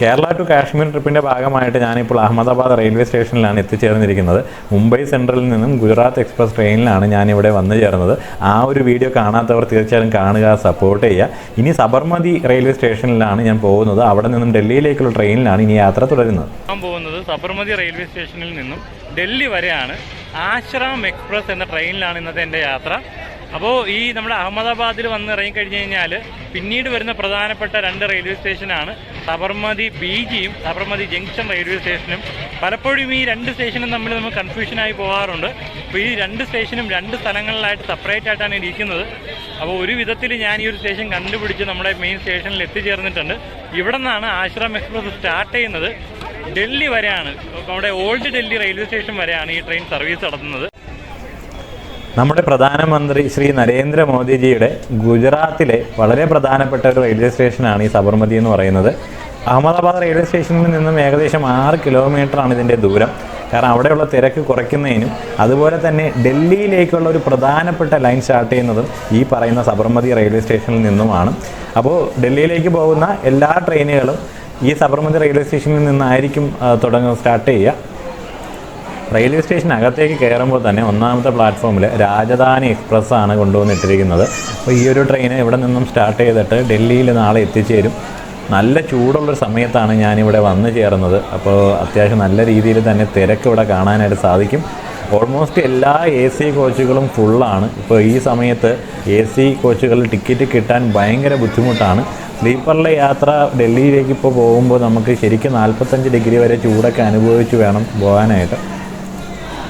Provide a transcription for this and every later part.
Kerala to Kashmir ട്രിപ്പിന്റെ ഭാഗമായിട്ട് ഞാനിപ്പോൾ Ahmedabad railway സ്റ്റേഷനിലാണ് എത്തിച്ചേർന്നിരിക്കുന്നത്. മുംബൈ സെൻട്രലിൽ നിന്നും ഗുജറാത്ത് എക്സ്പ്രസ് ട്രെയിനിലാണ് ഞാനിവിടെ വന്നു ചേർന്നത്. ആ ഒരു വീഡിയോ കാണാത്തവർ തീർച്ചയായും കാണുക സപ്പോർട്ട് ചെയ്യുക. ഇനി സബർമതി റെയിൽവേ സ്റ്റേഷനിലാണ് ഞാൻ പോകുന്നത്. അവിടെ നിന്നും ഡൽഹിയിലേക്കുള്ള ട്രെയിനിലാണ് ഇനി യാത്ര തുടരുന്നത്. ഞാൻ പോകുന്നത് സബർമതി റെയിൽവേ സ്റ്റേഷനിൽ നിന്നും ഡൽഹി വരെയാണ്. ആശ്രാം എക്സ്പ്രസ് എന്ന ട്രെയിനിലാണ് ഇന്നത്തെ എന്റെ യാത്ര. അപ്പോൾ ഈ നമ്മുടെ അഹമ്മദാബാദിൽ വന്ന് ഇറങ്ങി കഴിഞ്ഞ് കഴിഞ്ഞാൽ പിന്നീട് വരുന്ന പ്രധാനപ്പെട്ട രണ്ട് റെയിൽവേ സ്റ്റേഷനാണ് സബർമതി ബീജിയും സബർമതി ജംഗ്ഷൻ റെയിൽവേ സ്റ്റേഷനും. പലപ്പോഴും ഈ രണ്ട് സ്റ്റേഷനും തമ്മിൽ നമുക്ക് കൺഫ്യൂഷനായി പോകാറുണ്ട്. അപ്പോൾ ഈ രണ്ട് സ്റ്റേഷനും രണ്ട് സ്ഥലങ്ങളിലായിട്ട് സെപ്പറേറ്റ് ആയിട്ടാണ് ഇരിക്കുന്നത്. അപ്പോൾ ഒരു വിധത്തിൽ ഞാൻ ഈ ഒരു സ്റ്റേഷൻ കണ്ടുപിടിച്ച് നമ്മുടെ മെയിൻ സ്റ്റേഷനിൽ എത്തിച്ചേർന്നിട്ടുണ്ട്. ഇവിടെ നിന്നാണ് ആശ്രം എക്സ്പ്രസ് സ്റ്റാർട്ട് ചെയ്യുന്നത്. ഡൽഹി വരെയാണ്. നമ്മുടെ ഓൾഡ് ഡൽഹി റെയിൽവേ സ്റ്റേഷൻ വരെയാണ് ഈ ട്രെയിൻ സർവീസ് നടത്തുന്നത്. നമ്മുടെ പ്രധാനമന്ത്രി ശ്രീ നരേന്ദ്രമോദിജിയുടെ ഗുജറാത്തിലെ വളരെ പ്രധാനപ്പെട്ട ഒരു റെയിൽവേ സ്റ്റേഷനാണ് ഈ സബർമതി എന്ന് പറയുന്നത്. അഹമ്മദാബാദ് റെയിൽവേ സ്റ്റേഷനിൽ നിന്നും ഏകദേശം ആറ് കിലോമീറ്ററാണ് ഇതിന്റെ ദൂരം. കാരണം അവിടെയുള്ള തിരക്ക് കുറയ്ക്കുന്നതിനും അതുപോലെ തന്നെ ഡൽഹിയിലേക്കുള്ള ഒരു പ്രധാനപ്പെട്ട ലൈൻ സ്റ്റാർട്ട് ചെയ്യുന്നതും ഈ പറയുന്ന സബർമതി റെയിൽവേ സ്റ്റേഷനിൽ നിന്നുമാണ്. അപ്പോൾ ഡൽഹിയിലേക്ക് പോകുന്ന എല്ലാ ട്രെയിനുകളും ഈ സബർമതി റെയിൽവേ സ്റ്റേഷനിൽ നിന്നായിരിക്കും തുടങ്ങുക സ്റ്റാർട്ട് ചെയ്യുക. റെയിൽവേ സ്റ്റേഷൻ അകത്തേക്ക് കയറുമ്പോൾ തന്നെ ഒന്നാമത്തെ പ്ലാറ്റ്ഫോമിൽ രാജധാനി എക്സ്പ്രസ് ആണ് കൊണ്ടുവന്നിട്ടിരിക്കുന്നത്. അപ്പോൾ ഈ ഒരു ട്രെയിൻ ഇവിടെ നിന്നും സ്റ്റാർട്ട് ചെയ്തിട്ട് ഡൽഹിയിൽ നാളെ എത്തിച്ചേരും. നല്ല ചൂടുള്ളൊരു സമയത്താണ് ഞാനിവിടെ വന്നു ചേർന്നത്. അപ്പോൾ അത്യാവശ്യം നല്ല രീതിയിൽ തന്നെ തിരക്ക് ഇവിടെ കാണാനായിട്ട് സാധിക്കും. ഓൾമോസ്റ്റ് എല്ലാ എ സി കോച്ചുകളും ഫുള്ളാണ് ഇപ്പോൾ ഈ സമയത്ത് എ സി കോച്ചുകളിൽ ടിക്കറ്റ് കിട്ടാൻ ഭയങ്കര ബുദ്ധിമുട്ടാണ്. സ്ലീപ്പറിലെ യാത്ര ഡൽഹിയിലേക്ക് ഇപ്പോൾ പോകുമ്പോൾ നമുക്ക് ശരിക്കും നാൽപ്പത്തഞ്ച് ഡിഗ്രി വരെ ചൂടൊക്കെ അനുഭവിച്ച് വേണം പോകാനായിട്ട്.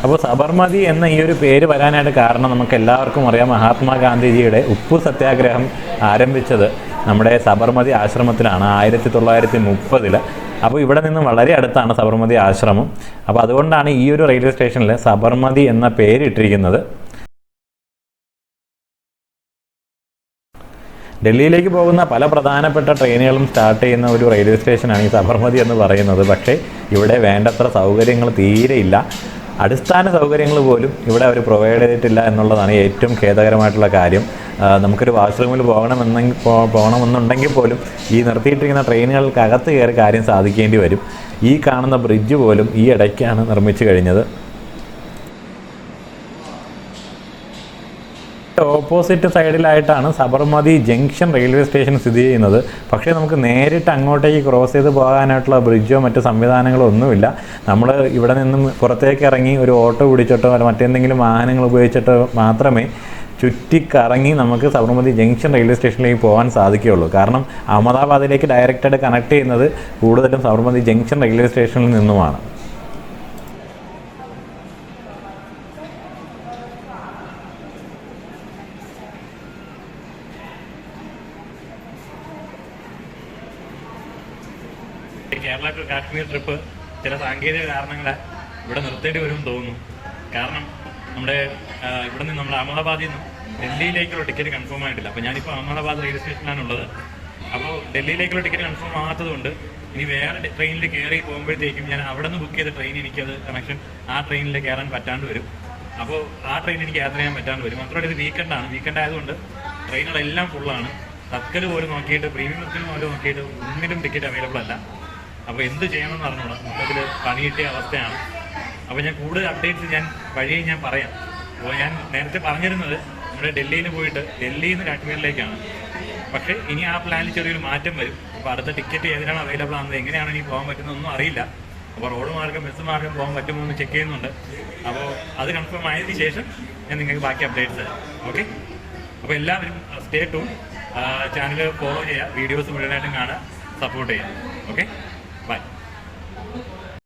അപ്പോൾ സബർമതി എന്ന ഈ ഒരു പേര് വരാനായിട്ട് കാരണം നമുക്ക് എല്ലാവർക്കും അറിയാം മഹാത്മാഗാന്ധിജിയുടെ ഉപ്പു സത്യാഗ്രഹം ആരംഭിച്ചത് നമ്മുടെ സബർമതി ആശ്രമത്തിലാണ് ആയിരത്തി തൊള്ളായിരത്തി മുപ്പതിൽ അപ്പോൾ ഇവിടെ നിന്ന് വളരെ അടുത്താണ് സബർമതി ആശ്രമം. അപ്പോൾ അതുകൊണ്ടാണ് ഈ ഒരു റെയിൽവേ സ്റ്റേഷനിൽ സബർമതി എന്ന പേരിട്ടിരിക്കുന്നത് ഡൽഹിയിലേക്ക് പോകുന്ന പല പ്രധാനപ്പെട്ട ട്രെയിനുകളും സ്റ്റാർട്ട് ചെയ്യുന്ന ഒരു റെയിൽവേ സ്റ്റേഷനാണ് ഈ സബർമതി എന്ന് പറയുന്നത്. പക്ഷേ ഇവിടെ വേണ്ടത്ര സൗകര്യങ്ങൾ തീരെയില്ല അടിസ്ഥാന സൗകര്യങ്ങൾ പോലും ഇവിടെ അവർ പ്രൊവൈഡ് ചെയ്തിട്ടില്ല എന്നുള്ളതാണ് ഏറ്റവും ഖേദകരമായിട്ടുള്ള കാര്യം. നമുക്കൊരു വാഷ്റൂമിൽ പോകണമെന്നെങ്കിൽ പോകണമെന്നുണ്ടെങ്കിൽ പോലും ഈ നിർത്തിയിട്ടിരിക്കുന്ന ട്രെയിനുകൾക്കകത്ത് കയറി കാര്യം സാധിക്കേണ്ടി വരും. ഈ കാണുന്ന ബ്രിഡ്ജ് പോലും ഈ ഇടയ്ക്കാണ് നിർമ്മിച്ചു കഴിഞ്ഞത്. ഓപ്പോസിറ്റ് സൈഡിലായിട്ടാണ് സബർമതി ജംഗ്ഷൻ റെയിൽവേ സ്റ്റേഷൻ സ്ഥിതി ചെയ്യുന്നത്. പക്ഷേ നമുക്ക് നേരിട്ട് അങ്ങോട്ടേക്ക് ക്രോസ് ചെയ്ത് പോകാനായിട്ടുള്ള ബ്രിഡ്ജോ മറ്റ് സംവിധാനങ്ങളോ ഒന്നുമില്ല. നമ്മൾ ഇവിടെ നിന്നും പുറത്തേക്ക് ഇറങ്ങി ഒരു ഓട്ടോ പിടിച്ചിട്ടോ അല്ല മറ്റെന്തെങ്കിലും വാഹനങ്ങൾ ഉപയോഗിച്ചിട്ടോ മാത്രമേ ചുറ്റിക്കറങ്ങി നമുക്ക് സബർമതി ജംഗ്ഷൻ റെയിൽവേ സ്റ്റേഷനിലേക്ക് പോകാൻ സാധിക്കുകയുള്ളൂ. കാരണം അഹമ്മദാബാദിലേക്ക് ഡയറക്റ്റായിട്ട് കണക്ട് ചെയ്യുന്നത് കൂടുതലും സബർമതി ജംഗ്ഷൻ റെയിൽവേ സ്റ്റേഷനിൽ നിന്നുമാണ്. കേരള ടു കാശ്മീർ ട്രിപ്പ് ചില സാങ്കേതിക കാരണങ്ങളെ ഇവിടെ നിർത്തേണ്ടി വരുമെന്ന് തോന്നുന്നു. കാരണം നമ്മുടെ ഇവിടെ നിന്ന് നമ്മുടെ അഹമ്മദാബാദിൽ നിന്ന് ഡൽഹിയിലേക്കുള്ള ടിക്കറ്റ് കൺഫേം ആയിട്ടില്ല. അപ്പോൾ ഞാനിപ്പോൾ അഹമ്മദാബാദ് റെയിൽവേ സ്റ്റേഷനിലാണ് ഉള്ളത് അപ്പോൾ ഡൽഹിയിലേക്കുള്ള ടിക്കറ്റ് കൺഫേം ആകാത്തതുകൊണ്ട് ഇനി വേറെ ട്രെയിനിൽ കയറി പോകുമ്പോഴത്തേക്കും ഞാൻ അവിടെ നിന്ന് ബുക്ക് ചെയ്ത ട്രെയിൻ എനിക്കത് കണക്ഷൻ ആ ട്രെയിനിൽ കയറാൻ പറ്റാണ്ട് വരും. അപ്പോൾ ആ ട്രെയിൻ എനിക്ക് യാത്ര ചെയ്യാൻ പറ്റാണ്ട് വരും. മാത്രമല്ല ഇത് വീക്കെൻഡാണ് വീക്കെൻഡ് ആയതുകൊണ്ട് ട്രെയിനുകളെല്ലാം ഫുള്ളാണ് തക്കൽ പോലും നോക്കിയിട്ട് പ്രീമിയം പ്രീമിയത്തിൽ പോലും നോക്കിയിട്ട് ഒന്നിനും ടിക്കറ്റ് അവൈലബിൾ അല്ല. അപ്പോൾ എന്ത് ചെയ്യണമെന്ന് അറിഞ്ഞൂടാ മൊത്തത്തിൽ പണി കിട്ടിയ അവസ്ഥയാണ്. അപ്പോൾ ഞാൻ കൂടുതൽ അപ്ഡേറ്റ്സ് ഞാൻ വഴി ഞാൻ പറയാം. അപ്പോൾ ഞാൻ നേരത്തെ പറഞ്ഞിരുന്നത് നമ്മുടെ ഡൽഹിയിൽ പോയിട്ട് ഡൽഹിയിൽ നിന്ന് കാശ്മീരിലേക്കാണ്. പക്ഷെ ഇനി ആ പ്ലാനിൽ ചെറിയൊരു മാറ്റം വരും. അപ്പോൾ അടുത്ത ടിക്കറ്റ് ഏതിനാണ് അവൈലബിൾ ആകുന്നത് എങ്ങനെയാണ് ഇനി പോകാൻ പറ്റുന്നതൊന്നും അറിയില്ല. അപ്പോൾ റോഡ് മാർഗം ബസ് മാർഗം പോകാൻ പറ്റുമോ എന്ന് ചെക്ക് ചെയ്യുന്നുണ്ട്. അപ്പോൾ അത് കൺഫേം ആയതിനു ശേഷം ഞാൻ നിങ്ങൾക്ക് ബാക്കി അപ്ഡേറ്റ്സ് തരാം. ഓക്കെ അപ്പോൾ എല്ലാവരും സ്റ്റേ ടു ചാനൽ ഫോളോ ചെയ്യുക. വീഡിയോസ് മുഴുവനായിട്ടും കാണുക. സപ്പോർട്ട് ചെയ്യുക. ഓക്കെ